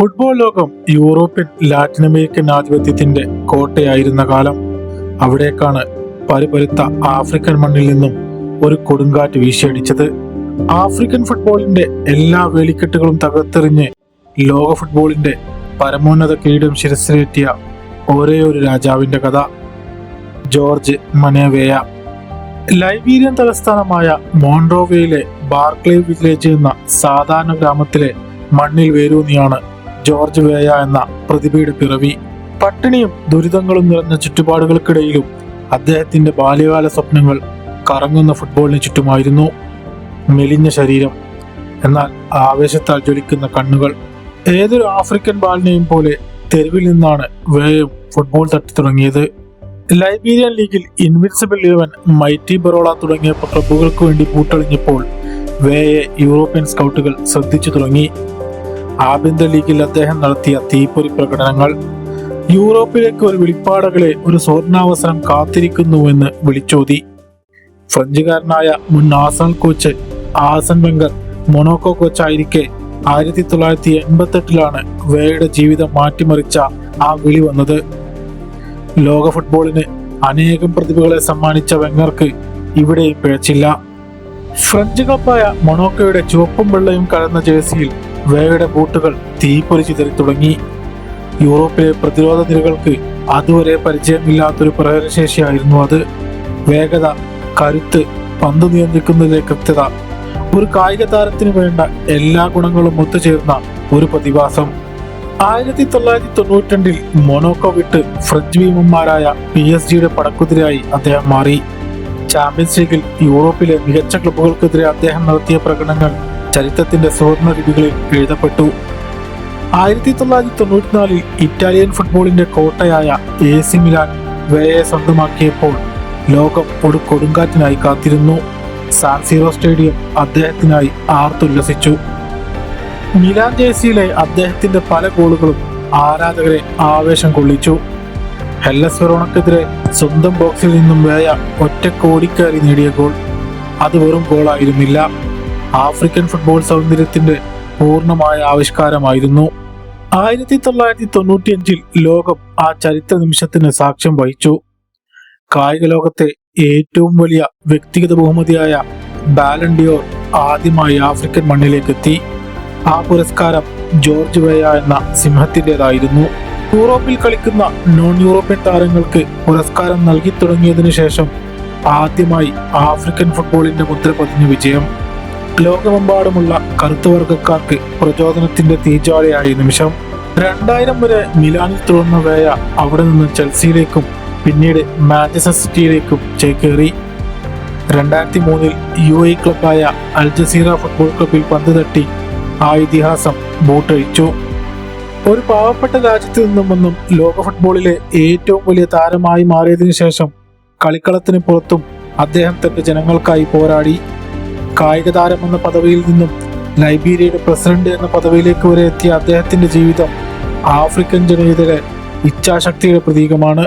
Football ലോകം European Latin American ആധിപത്യത്തിന്റെ കോട്ടയായിരുന്ന കാലം. അവിടേക്കാണ് പരുപരുത്ത ആഫ്രിക്കൻ മണ്ണിൽ നിന്നും ഒരു കൊടുങ്കാറ്റ് വീശിയടിച്ചത്. ആഫ്രിക്കൻ ഫുട്ബോളിന്റെ എല്ലാ വേലിക്കെട്ടുകളും തകർത്തെറിഞ്ഞ് ലോക ഫുട്ബോളിന്റെ പരമോന്നത കിരീടം ശിരസിലേറ്റിയ ഒരേ ഒരു രാജാവിന്റെ കഥ ജോർജ് മനേവേയ. ലൈബീരിയൻ തലസ്ഥാനമായ മോൺറോവയിലെ ബാർക്ലേ വില്ലേജ് എന്ന സാധാരണ ഗ്രാമത്തിലെ മണ്ണിൽ വേരൂന്നിയാണ് ജോർജ് വേയ എന്ന പ്രതിഭയുടെ പിറവി. പട്ടിണിയും ദുരിതങ്ങളും നിറഞ്ഞ ചുറ്റുപാടുകൾക്കിടയിലും അദ്ദേഹത്തിന്റെ ബാല്യകാല സ്വപ്നങ്ങൾ കറങ്ങുന്ന ഫുട്ബോളിന് ചുറ്റുമായിരുന്നു. മെലിഞ്ഞ ശരീരം എന്നാൽ ആവേശത്താൽ ജ്വലിക്കുന്ന കണ്ണുകൾ. ഏതൊരു ആഫ്രിക്കൻ ബാലിനെയും പോലെ തെരുവിൽ നിന്നാണ് വേയം ഫുട്ബോൾ തട്ടി തുടങ്ങിയത്. ലൈബീരിയൻ ലീഗിൽ ഇൻവിൻസിബിൾ ഇലവൻ മൈറ്റി ബറോള തുടങ്ങിയ ക്ലബുകൾക്ക് വേണ്ടി പൂട്ടളിഞ്ഞപ്പോൾ വേയെ യൂറോപ്യൻ സ്കൗട്ടുകൾ ശ്രദ്ധിച്ചു തുടങ്ങി. ആഭ്യന്തര ലീഗിൽ അദ്ദേഹം നടത്തിയ തീപ്പൊരി പ്രകടനങ്ങൾ യൂറോപ്പിലേക്ക് ഒരു വെളിപ്പാടകളെ ഒരു സ്വർണാവസരം കാത്തിരിക്കുന്നുവെന്ന് വിളിച്ചോതി. ഫ്രഞ്ചുകാരനായ മുൻ Arsène coach Arsène Wenger Monaco കോച്ചായിരിക്കെ ആയിരത്തി തൊള്ളായിരത്തി എൺപത്തെട്ടിലാണ് വേയുടെ ജീവിതം മാറ്റിമറിച്ച ആ വിളി വന്നത്. ലോക ഫുട്ബോളിന് അനേകം പ്രതിഭകളെ സമ്മാനിച്ച വെങ്ങർക്ക് ഇവിടെയും പിഴച്ചില്ല. ഫ്രഞ്ച് കപ്പായ മൊണോക്കോയുടെ ചുവപ്പും വെള്ളയും കലർന്ന ജേഴ്സിയിൽ വേയുടെ ബൂട്ടുകൾ തീപ്പൊരി ചിതറി തുടങ്ങി. യൂറോപ്പിലെ പ്രതിരോധ നിരകൾക്ക് അതുവരെ പരിചയമില്ലാത്തൊരു പ്രഹരശേഷിയായിരുന്നു അത്. വേഗത കരുത്ത് പന്ത് നിയന്ത്രിക്കുന്നതിലെ കൃത്യത ഒരു കായിക താരത്തിന് വേണ്ട എല്ലാ ഗുണങ്ങളും ഒത്തുചേർന്ന ഒരു പ്രതിഭാസം. ആയിരത്തി തൊള്ളായിരത്തി തൊണ്ണൂറ്റി രണ്ടിൽ വിട്ട് ഫ്രഞ്ച് ഭീമന്മാരായ പി എസ് ജിയുടെ പടക്കുതിരായി അദ്ദേഹം മാറി. ചാമ്പ്യൻസ് ലീഗിൽ യൂറോപ്പിലെ മികച്ച ക്ലബ്ബുകൾക്കെതിരെ അദ്ദേഹം നടത്തിയ പ്രകടനങ്ങൾ ചരിത്രത്തിന്റെ സുവർണ ലിപികളിൽ എഴുതപ്പെട്ടു. ആയിരത്തി തൊള്ളായിരത്തി തൊണ്ണൂറ്റിനാലിൽ ഇറ്റാലിയൻ ഫുട്ബോളിന്റെ കോട്ടയായ എ സി മിലാൻ വേയെ സ്വന്തമാക്കിയപ്പോൾ ലോകം ഒരു കൊടുങ്കാറ്റിനായി കാത്തിരുന്നു. സാൻസീറോ സ്റ്റേഡിയം അദ്ദേഹത്തിനായി ആർത്തുല്ലസിച്ചു. മിലാൻ ജേഴ്സിയിലെ അദ്ദേഹത്തിന്റെ പല ഗോളുകളും ആരാധകരെ ആവേശം കൊള്ളിച്ചു. ഹെല്ലസ് വെറോണക്കെതിരെ സ്വന്തം ബോക്സിൽ നിന്നും വേയ ഒറ്റ നേടിയ ഗോൾ. അത് വെറും ഗോളായിരുന്നില്ല. ആഫ്രിക്കൻ ഫുട്ബോൾ സൗന്ദര്യത്തിന്റെ പൂർണമായ ആവിഷ്കാരമായിരുന്നു. ആയിരത്തി തൊള്ളായിരത്തി തൊണ്ണൂറ്റിയഞ്ചിൽ ലോകം ആ ചരിത്ര നിമിഷത്തിന് സാക്ഷ്യം വഹിച്ചു. കായിക ലോകത്തെ ഏറ്റവും വലിയ വ്യക്തിഗത ബഹുമതിയായ ബാലൻഡിയോർ ആദ്യമായി ആഫ്രിക്കൻ മണ്ണിലേക്ക് എത്തി ആ പുരസ്കാരം ജോർജ് വേയ എന്ന സിംഹത്തിന്റെതായിരുന്നു. യൂറോപ്പിൽ കളിക്കുന്ന നോൺ യൂറോപ്യൻ താരങ്ങൾക്ക് പുരസ്കാരം നൽകി തുടങ്ങിയതിനു ശേഷം ആദ്യമായി ആഫ്രിക്കൻ ഫുട്ബോളിന്റെ മുദ്ര പതിഞ്ഞ വിജയം. ലോകമെമ്പാടുമുള്ള കറുത്തുവർഗക്കാർക്ക് പ്രചോദനത്തിന്റെ തീജ്വാലയായ നിമിഷം. രണ്ടായിരം വരെ മിലാനിൽ തുടർന്ന വേയ അവിടെ നിന്ന് ചെൽസിയിലേക്കും പിന്നീട് മാഞ്ചസ്റ്റർ സിറ്റിയിലേക്കും ചേക്കേറി. രണ്ടായിരത്തി മൂന്നിൽ യു എ ക്ലബായ അൽ ജസീറ ഫുട്ബോൾ ക്ലബിൽ പന്ത് തട്ടി ആ ഇതിഹാസം ബൂട്ടഴിച്ചു. ഒരു പാവപ്പെട്ട രാജ്യത്ത് നിന്നും ലോക ഫുട്ബോളിലെ ഏറ്റവും വലിയ താരമായി മാറിയതിനു ശേഷം കളിക്കളത്തിന് പുറത്തും അദ്ദേഹം തന്റെ ജനങ്ങൾക്കായി പോരാടി. കായിക താരം എന്ന പദവിയിൽ നിന്നും ലൈബീരിയയുടെ പ്രസിഡന്റ് എന്ന പദവിയിലേക്ക് വരെ എത്തിയ അദ്ദേഹത്തിന്റെ ജീവിതം ആഫ്രിക്കൻ ജനതയുടെ ഇച്ഛാശക്തിയുടെ പ്രതീകമാണ്